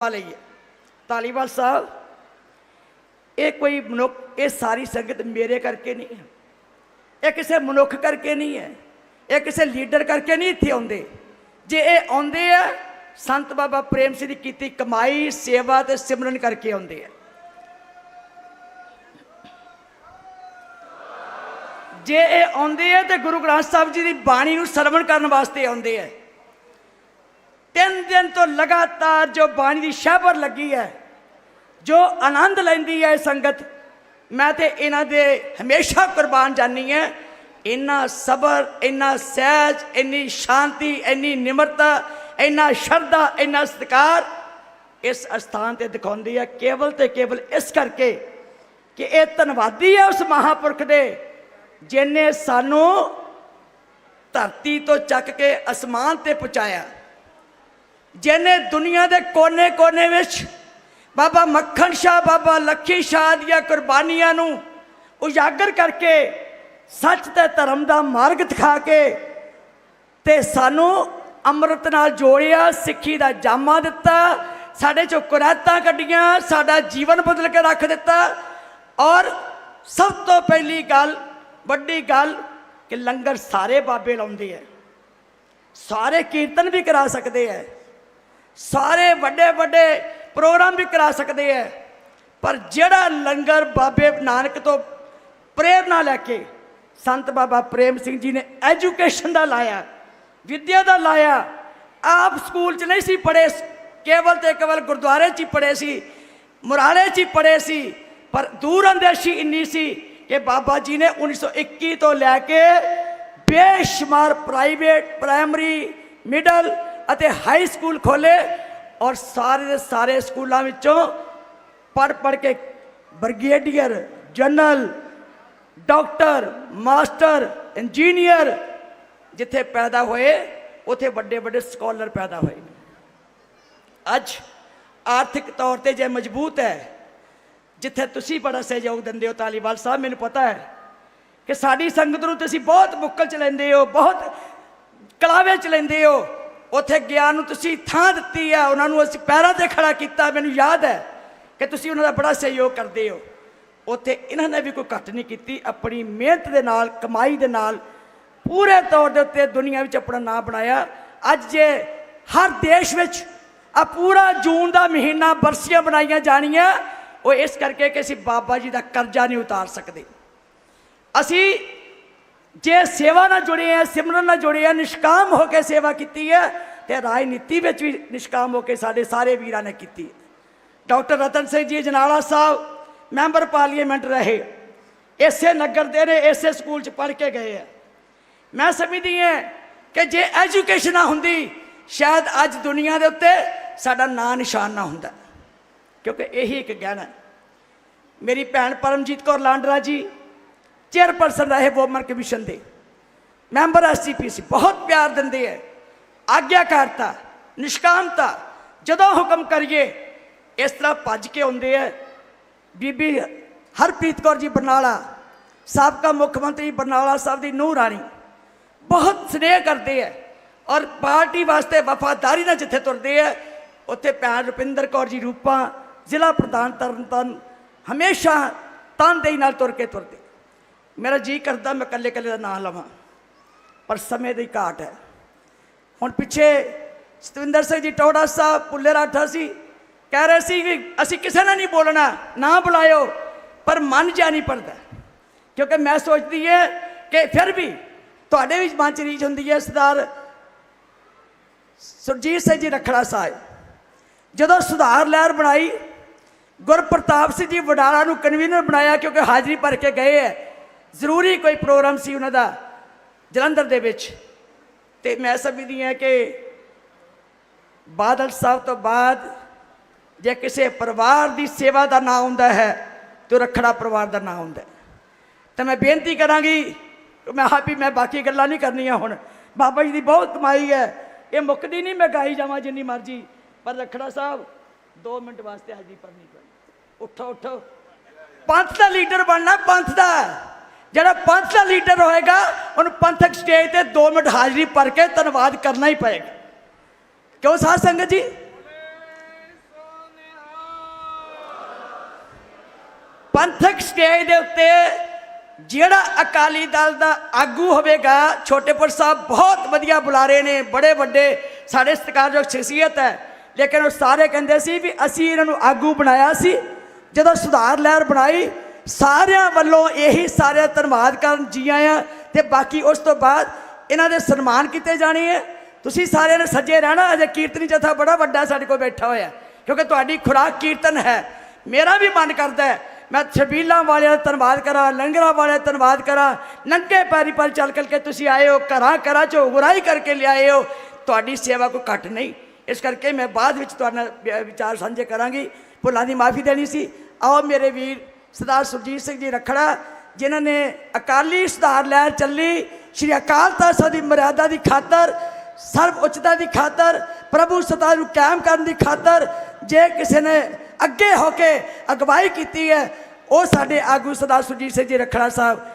ਲਈ ਹੈ ਤਾਲੀਵਾਲ ਸਾਹਿਬ, ਇਹ ਕੋਈ ਮਨੁੱਖ, ਇਹ ਸਾਰੀ ਸੰਗਤ ਮੇਰੇ ਕਰਕੇ ਨਹੀਂ ਹੈ। ਇਹ ਕਿਸੇ ਮਨੁੱਖ ਕਰਕੇ ਨਹੀਂ ਹੈ। ਇਹ ਕਿਸੇ ਲੀਡਰ ਕਰਕੇ ਨਹੀਂ ਇੱਥੇ ਆਉਂਦੇ। ਜੇ ਇਹ ਆਉਂਦੇ ਆ, ਸੰਤ ਬਾਬਾ ਪ੍ਰੇਮ ਸਿੰਘ ਦੀ ਕੀਤੀ ਕਮਾਈ, ਸੇਵਾ ਤੇ ਸਿਮਰਨ ਕਰਕੇ ਆਉਂਦੇ ਆ। ਜੇ ਇਹ ਆਉਂਦੇ ਆ, ਤੇ ਗੁਰੂ ਗ੍ਰੰਥ ਸਾਹਿਬ ਜੀ ਦੀ ਬਾਣੀ ਨੂੰ ਸਰਵਣ ਕਰਨ ਵਾਸਤੇ ਆਉਂਦੇ ਆ। ਤਿੰਨ ਦਿਨ ਤੋਂ ਲਗਾਤਾਰ ਜੋ ਬਾਣੀ ਦੀ ਸ਼ਾਬਰ ਲੱਗੀ ਹੈ, ਜੋ ਆਨੰਦ ਲੈਂਦੀ ਹੈ ਇਹ ਸੰਗਤ, ਮੈਂ ਤੇ ਇਹਨਾਂ ਦੇ ਹਮੇਸ਼ਾ ਕੁਰਬਾਨ ਜਾਨੀ ਹੈ। ਇੰਨਾ ਸਬਰ, ਇੰਨਾ ਸਹਿਜ, ਇੰਨੀ ਸ਼ਾਂਤੀ, ਇੰਨੀ ਨਿਮਰਤਾ, ਇੰਨਾ ਸ਼ਰਧਾ, ਇੰਨਾ ਸਤਿਕਾਰ ਇਸ ਅਸਥਾਨ ਤੇ ਦਿਖਾਉਂਦੀ ਹੈ। ਕੇਵਲ ਤੇ ਕੇਵਲ ਇਸ ਕਰਕੇ ਕਿ ਇਹ ਧੰਨਵਾਦੀ ਹੈ ਉਸ ਮਹਾਪੁਰਖ ਦੇ, ਜਿਨੇ ਸਾਨੂੰ ਧਰਤੀ ਤੋਂ ਚੱਕ ਕੇ ਅਸਮਾਨ ਤੇ ਪਹੁੰਚਾਇਆ। ਜਿਹਨੇ ਦੁਨੀਆ ਦੇ ਕੋਨੇ-ਕੋਨੇ ਵਿੱਚ ਬਾਬਾ ਮੱਖਣ ਸ਼ਾਹ, ਬਾਬਾ ਲੱਖੀ ਸ਼ਾਹ ਦੀਆਂ ਕੁਰਬਾਨੀਆਂ ਨੂੰ ਉਜਾਗਰ ਕਰਕੇ ਸੱਚ ਤੇ ਧਰਮ ਦਾ ਮਾਰਗ ਦਿਖਾ ਕੇ ਤੇ ਸਾਨੂੰ ਅੰਮ੍ਰਿਤ ਨਾਲ ਜੋੜਿਆ, ਸਿੱਖੀ ਦਾ ਜਾਮਾ ਦਿੱਤਾ, ਸਾਡੇ ਚੋਂ ਕੁਰਾਤਾਂ ਕੱਢੀਆਂ, ਸਾਡਾ ਜੀਵਨ ਬਦਲ ਕੇ ਰੱਖ ਦਿੱਤਾ। ਔਰ ਸਭ ਤੋਂ ਪਹਿਲੀ ਗੱਲ, ਵੱਡੀ ਗੱਲ ਕਿ ਲੰਗਰ ਸਾਰੇ ਬਾਬੇ ਲਾਉਂਦੇ ਆ ਸਾਰੇ ਕੀਰਤਨ ਵੀ ਕਰਾ ਸਕਦੇ ਐ। ਸਾਰੇ ਵੱਡੇ ਵੱਡੇ ਪ੍ਰੋਗਰਾਮ ਵੀ ਕਰਾ ਸਕਦੇ ਐ ਪਰ ਜਿਹੜਾ ਲੰਗਰ ਬਾਬੇ ਨਾਨਕ ਤੋਂ ਪ੍ਰੇਰਣਾ ਲੈ ਕੇ ਸੰਤ ਬਾਬਾ ਪ੍ਰੇਮ ਸਿੰਘ ਜੀ ਨੇ ਐਜੂਕੇਸ਼ਨ ਦਾ ਲਾਇਆ ਵਿਦਿਆ ਦਾ ਲਾਇਆ ਆਪ ਸਕੂਲ 'ਚ ਨਹੀਂ ਸੀ ਪੜ੍ਹੇ ਕੇਵਲ ਤੇ ਕੇਵਲ ਗੁਰਦੁਆਰੇ 'ਚ ਹੀ ਪੜ੍ਹੇ ਸੀ ਮੁਰਾਲੇ 'ਚ ਹੀ ਪੜ੍ਹੇ ਸੀ ਪਰ ਦੂਰ ਅੰਦੇਸ਼ੀ ਇੰਨੀ ਸੀ ਕਿ ਬਾਬਾ ਜੀ ਨੇ 1921 ਤੋਂ ਲੈ ਕੇ ਬੇਸ਼ੁਮਾਰ ਪ੍ਰਾਈਵੇਟ ਪ੍ਰਾਇਮਰੀ ਮਿਡਲ ਅਤੇ ਹਾਈ ਸਕੂਲ ਖੋਲੇ ਔਰ ਸਾਰੇ ਦੇ ਸਾਰੇ ਸਕੂਲਾਂ ਵਿੱਚੋਂ ਪੜ ਪੜ ਕੇ brigadier general doctor master engineer ਜਿੱਥੇ ਪੈਦਾ ਹੋਏ, ਉਥੇ ਵੱਡੇ ਵੱਡੇ ਸਕਾਲਰ ਪੈਦਾ ਹੋਏ। ਅੱਜ ਆਰਥਿਕ ਤੌਰ ਤੇ ਜੇ ਮਜ਼ਬੂਤ ਹੈ, ਜਿੱਥੇ ਤੁਸੀਂ ਬੜਾ ਸਹਿਯੋਗ ਦਿੰਦੇ ਹੋ ਤਾਲੀਵਾਲ ਸਾਹਿਬ, ਮੈਨੂੰ ਪਤਾ ਹੈ ਕਿ ਸਾਡੀ ਸੰਗਤ ਨੂੰ ਤੁਸੀਂ ਬਹੁਤ ਮੁੱਕਲ ਚ ਲੈਂਦੇ ਹੋ, ਬਹੁਤ ਕਲਾਵੇ ਚ ਲੈਂਦੇ ਹੋ ਉੱਥੇ ਗਿਆ ਨੂੰ ਤੁਸੀਂ ਥਾਂ ਦਿੱਤੀ ਹੈ ਉਹਨਾਂ ਨੂੰ ਅਸੀਂ ਪੈਰਾਂ ਤੇ ਖੜਾ ਕੀਤਾ, ਮੈਨੂੰ ਯਾਦ ਹੈ ਕਿ ਤੁਸੀਂ ਉਹਨਾਂ ਦਾ ਬੜਾ ਸਹਿਯੋਗ ਕਰਦੇ ਹੋ। ਉੱਥੇ ਇਹਨਾਂ ਨੇ ਵੀ ਕੋਈ ਘੱਟ ਨਹੀਂ ਕੀਤੀ, ਆਪਣੀ ਮਿਹਨਤ ਦੇ ਨਾਲ, ਕਮਾਈ ਦੇ ਨਾਲ ਪੂਰੇ ਤੌਰ ਦੇ ਉੱਤੇ ਦੁਨੀਆ ਵਿੱਚ ਆਪਣਾ ਨਾਮ ਬਣਾਇਆ। ਅੱਜ ਜੇ ਹਰ ਦੇਸ਼ ਵਿੱਚ ਆ ਪੂਰਾ ਜੂਨ ਦਾ ਮਹੀਨਾ ਬਰਸੀਆਂ ਬਣਾਈਆਂ ਜਾਣੀਆਂ, ਉਹ ਇਸ ਕਰਕੇ ਕਿ ਅਸੀਂ ਬਾਬਾ ਜੀ ਦਾ ਕਰਜ਼ਾ ਨਹੀਂ ਉਤਾਰ ਸਕਦੇ। ਅਸੀਂ ਜੇ ਸੇਵਾ ਨਾਲ ਜੁੜੇ ਆ, ਸਿਮਰਨ ਨਾਲ ਜੁੜੇ ਆ, ਨਿਸ਼ਕਾਮ ਹੋ ਕੇ ਸੇਵਾ ਕੀਤੀ ਹੈ ਤੇ ਰਾਜਨੀਤੀ ਵਿੱਚ ਵੀ ਨਿਸ਼ਕਾਮ ਹੋ ਕੇ ਸਾਡੇ ਸਾਰੇ ਵੀਰਾਂ ਨੇ ਕੀਤੀ ਡਾਕਟਰ ਰਤਨ ਸਿੰਘ ਜੀ, ਜਨਾਲਾ ਸਾਹਿਬ, ਮੈਂਬਰ ਪਾਰਲੀਮੈਂਟ ਰਹੇ। ਇਸੇ ਨਗਰ ਦੇ ਨੇ, ਇਸੇ ਸਕੂਲ 'ਚ ਪੜ੍ਹ ਕੇ ਗਏ ਆ। ਮੈਂ ਸਮਝਦੀ ਹਾਂ ਕਿ ਜੇ ਐਜੂਕੇਸ਼ਨ ਨਾ ਹੁੰਦੀ, ਸ਼ਾਇਦ ਅੱਜ ਦੁਨੀਆ ਦੇ ਉੱਤੇ ਸਾਡਾ ਨਾਂ ਨਿਸ਼ਾਨ ਨਾ ਹੁੰਦਾ। ਕਿਉਂਕਿ ਇਹੀ ਇੱਕ ਗਹਿਣਾ ਮੇਰੀ ਭੈਣ ਪਰਮਜੀਤ ਕੌਰ ਲਾਂਡਰਾ ਜੀ ਚੇਅਰਪਰਸਨ ਰਹੇ ਵੋਮਨ ਕਮਿਸ਼ਨ ਦੇ ਮੈਂਬਰ ਐਸਜੀਪੀਸੀ ਬਹੁਤ ਪਿਆਰ ਦਿੰਦੇ ਹੈ ਆਗਿਆਕਾਰਤਾ ਨਿਸ਼ਕਾਮਤਾ ਜਦੋਂ ਹੁਕਮ ਕਰੀਏ ਇਸ ਤਰ੍ਹਾਂ ਭੱਜ ਕੇ ਆਉਂਦੇ ਹੈ ਬੀਬੀ ਹਰਪ੍ਰੀਤ ਕੌਰ ਜੀ ਬਰਨਾਲਾ ਸਾਬਕਾ ਮੁੱਖ ਮੰਤਰੀ ਬਰਨਾਲਾ ਸਾਹਿਬ ਦੀ ਨੂੰਹ ਰਾਣੀ ਬਹੁਤ ਸਨੇਹ ਕਰਦੇ ਹੈ ਔਰ ਪਾਰਟੀ ਵਾਸਤੇ ਵਫਾਦਾਰੀ ਨਾਲ ਜਿੱਥੇ ਤੁਰਦੇ ਹੈ ਉੱਥੇ ਭੈਣ ਰੁਪਿੰਦਰ ਕੌਰ ਜੀ ਰੂਪਾ ਜ਼ਿਲ੍ਹਾ ਪ੍ਰਧਾਨ ਤਰਨਤਨ ਹਮੇਸ਼ਾ ਤਨਦੇਹੀ ਨਾਲ ਤੁਰ ਕੇ ਤੁਰਦੇ ਮੇਰਾ ਜੀ ਕਰਦਾ, ਮੈਂ ਕੱਲੇ ਕੱਲੇ ਦਾ ਨਾਮ ਲਵਾਂ। ਪਰ ਸਮੇਂ ਦੀ ਘਾਟ ਹੈ। ਹੁਣ ਪਿੱਛੇ ਸਤਵਿੰਦਰ ਸਿੰਘ ਜੀ ਟੋੜਾ ਸਾਹਿਬ ਪੁੱਲੇ ਰਾਠਾ ਸੀ, ਕਹਿ ਰਹੇ ਸੀ ਕਿ ਅਸੀਂ ਕਿਸੇ ਨਾਲ ਨਹੀਂ ਬੋਲਣਾ, ਨਾ ਬੁਲਾਇਓ, ਪਰ ਮਨ ਜਾ ਨਹੀਂ ਪੜਦਾ ਕਿਉਂਕਿ ਮੈਂ ਸੋਚਦੀ ਹੈ ਕਿ ਫਿਰ ਵੀ ਤੁਹਾਡੇ ਵਿੱਚ ਮਨ ਚ ਰੀਝ ਹੁੰਦੀ ਹੈ ਸਰਦਾਰ ਸੁਰਜੀਤ ਸਿੰਘ ਜੀ ਰਖੜਾ ਸਾਹਿਬ। ਜਦੋਂ ਸੁਧਾਰ ਲਹਿਰ ਬਣਾਈ, ਗੁਰਪ੍ਰਤਾਪ ਸਿੰਘ ਜੀ ਵਡਾਲਾ ਨੂੰ ਕਨਵੀਨਰ ਬਣਾਇਆ ਕਿਉਂਕਿ ਹਾਜ਼ਰੀ ਭਰ ਕੇ ਗਏ ਹੈ ਜ਼ਰੂਰੀ ਕੋਈ ਪ੍ਰੋਗਰਾਮ ਸੀ ਉਹਨਾਂ ਦਾ ਜਲੰਧਰ ਦੇ ਵਿੱਚ। ਤੇ ਮੈਂ ਸਮਝਦੀ ਹਾਂ ਕਿ ਬਾਦਲ ਸਾਹਿਬ ਤੋਂ ਬਾਅਦ ਜੇ ਕਿਸੇ ਪਰਿਵਾਰ ਦੀ ਸੇਵਾ ਦਾ ਨਾਂ ਹੁੰਦਾ ਹੈ, ਤੇ ਉਹ ਰਖੜਾ ਪਰਿਵਾਰ ਦਾ ਨਾਂ ਹੁੰਦਾ ਤਾਂ ਮੈਂ ਬੇਨਤੀ ਕਰਾਂਗੀ ਕਿ ਮੈਂ ਹਾਪੀ ਮੈਂ ਬਾਕੀ ਗੱਲਾਂ ਨਹੀਂ ਕਰਨੀਆਂ ਹੁਣ। ਬਾਬਾ ਜੀ ਦੀ ਬਹੁਤ ਕਮਾਈ ਹੈ। ਇਹ ਮੁੱਕਦੀ ਨਹੀਂ ਮੈਂ ਗਾਈ ਜਾਵਾਂ ਜਿੰਨੀ ਮਰਜ਼ੀ, ਪਰ ਰਖੜਾ ਸਾਹਿਬ 2 ਮਿੰਟ ਵਾਸਤੇ ਹਾਜ਼ਰੀ ਭਰਨੀ ਪੈਣੀ। ਉੱਠੋ ਉੱਠੋ। ਪੰਥ ਦਾ ਲੀਡਰ ਬਣਨਾ ਪੰਥ ਦਾ ਜਿਹੜਾ ਪੰਥ ਦਾ ਲੀਡਰ ਹੋਏਗਾ, ਉਹਨੂੰ ਪੰਥਕ ਸਟੇਜ ਤੇ 2 ਮਿੰਟ ਹਾਜ਼ਰੀ ਭਰ ਕੇ ਧੰਨਵਾਦ ਕਰਨਾ ਹੀ ਪਏਗਾ। ਕਿਉਂ ਸਾਧ ਸੰਗਤ ਜੀ? ਪੰਥਕ ਸਟੇਜ ਦੇ ਉੱਤੇ ਜਿਹੜਾ ਅਕਾਲੀ ਦਲ ਦਾ ਆਗੂ ਹੋਵੇਗਾ ਛੋਟੇਪੁਰ ਸਾਹਿਬ ਬਹੁਤ ਵਧੀਆ ਬੁਲਾਰੇ ਨੇ, ਬੜੇ ਵੱਡੇ, ਸਾਡੇ ਸਤਿਕਾਰਯੋਗ ਸ਼ਖਸੀਅਤ ਹੈ। ਲੇਕਿਨ ਉਹ ਸਾਰੇ ਕਹਿੰਦੇ ਸੀ ਵੀ ਅਸੀਂ ਇਹਨਾਂ ਨੂੰ ਆਗੂ ਬਣਾਇਆ ਸੀ, ਜਦੋਂ ਸੁਧਾਰ ਲਹਿਰ ਬਣਾਈ ਸਾਰਿਆਂ ਵੱਲੋਂ ਇਹੀ ਸਾਰਿਆਂ ਧੰਨਵਾਦ ਕਰਨ ਜੀ ਆਇਆਂ ਤੇ ਬਾਕੀ ਉਸ ਤੋਂ ਬਾਅਦ ਇਹਨਾਂ ਦੇ ਸਨਮਾਨ ਕੀਤੇ ਜਾਣੇ ਹੈ ਤੁਸੀਂ ਸਾਰਿਆਂ ਨੇ ਸੱਜੇ ਰਹਿਣਾ, ਅਜੇ ਕੀਰਤਨੀ ਜਥਾ ਬੜਾ ਵੱਡਾ ਸਾਡੇ ਕੋਲ ਬੈਠਾ ਹੋਇਆ ਕਿਉਂਕਿ ਤੁਹਾਡੀ ਖੁਰਾਕ ਕੀਰਤਨ ਹੈ। ਮੇਰਾ ਵੀ ਮਨ ਕਰਦਾ ਹੈ, ਮੈਂ ਛਬੀਲਾਂ ਵਾਲਿਆਂ ਦਾ ਧੰਨਵਾਦ ਕਰਾਂ, ਲੰਗਰਾਂ ਵਾਲਿਆਂ ਦਾ ਧੰਨਵਾਦ ਕਰਾਂ, ਨੰਗੇ ਪੈਰੀ ਪਰ ਚੱਲ ਕਰਕੇ ਤੁਸੀਂ ਆਏ ਹੋ, ਘਰਾਂ ਘਰਾਂ ਚੋਂ ਗੁਰਾਈ ਕਰਕੇ ਲਿਆਏ ਹੋ, ਤੁਹਾਡੀ ਸੇਵਾ ਕੋਈ ਘੱਟ ਨਹੀਂ। ਇਸ ਕਰਕੇ ਮੈਂ ਬਾਅਦ ਵਿੱਚ ਤੁਹਾਡੇ ਨਾਲ ਵਿਚਾਰ ਸਾਂਝੇ ਕਰਾਂਗੀ। ਭੁੱਲਾਂ ਦੀ ਮਾਫੀ ਦੇਣੀ ਸੀ। ਆਓ ਮੇਰੇ ਵੀਰ ਸਰਦਾਰ ਸੁਰਜੀਤ ਸਿੰਘ ਜੀ ਰਖੜਾ, ਜਿਨ੍ਹਾਂ ਨੇ ਅਕਾਲੀ ਸੁਧਾਰ ਲਹਿਰ ਚੱਲੀ, ਸ਼੍ਰੀ ਅਕਾਲ ਤਖਤ ਸਾਹਿਬ ਦੀ ਮਰਿਆਦਾ ਦੀ ਖਾਤਰ, ਸਰਬ ਉੱਚਤਾ ਦੀ ਖਾਤਰ, ਪ੍ਰਭੂ ਸਤਾ ਨੂੰ ਕਾਇਮ ਕਰਨ ਦੀ ਖਾਤਰ, ਜੇ ਕਿਸੇ ਨੇ ਅੱਗੇ ਹੋ ਕੇ ਅਗਵਾਈ ਕੀਤੀ ਹੈ, ਉਹ ਸਾਡੇ ਆਗੂ ਸਰਦਾਰ ਸੁਰਜੀਤ ਸਿੰਘ ਜੀ ਰਖੜਾ ਸਾਹਿਬ।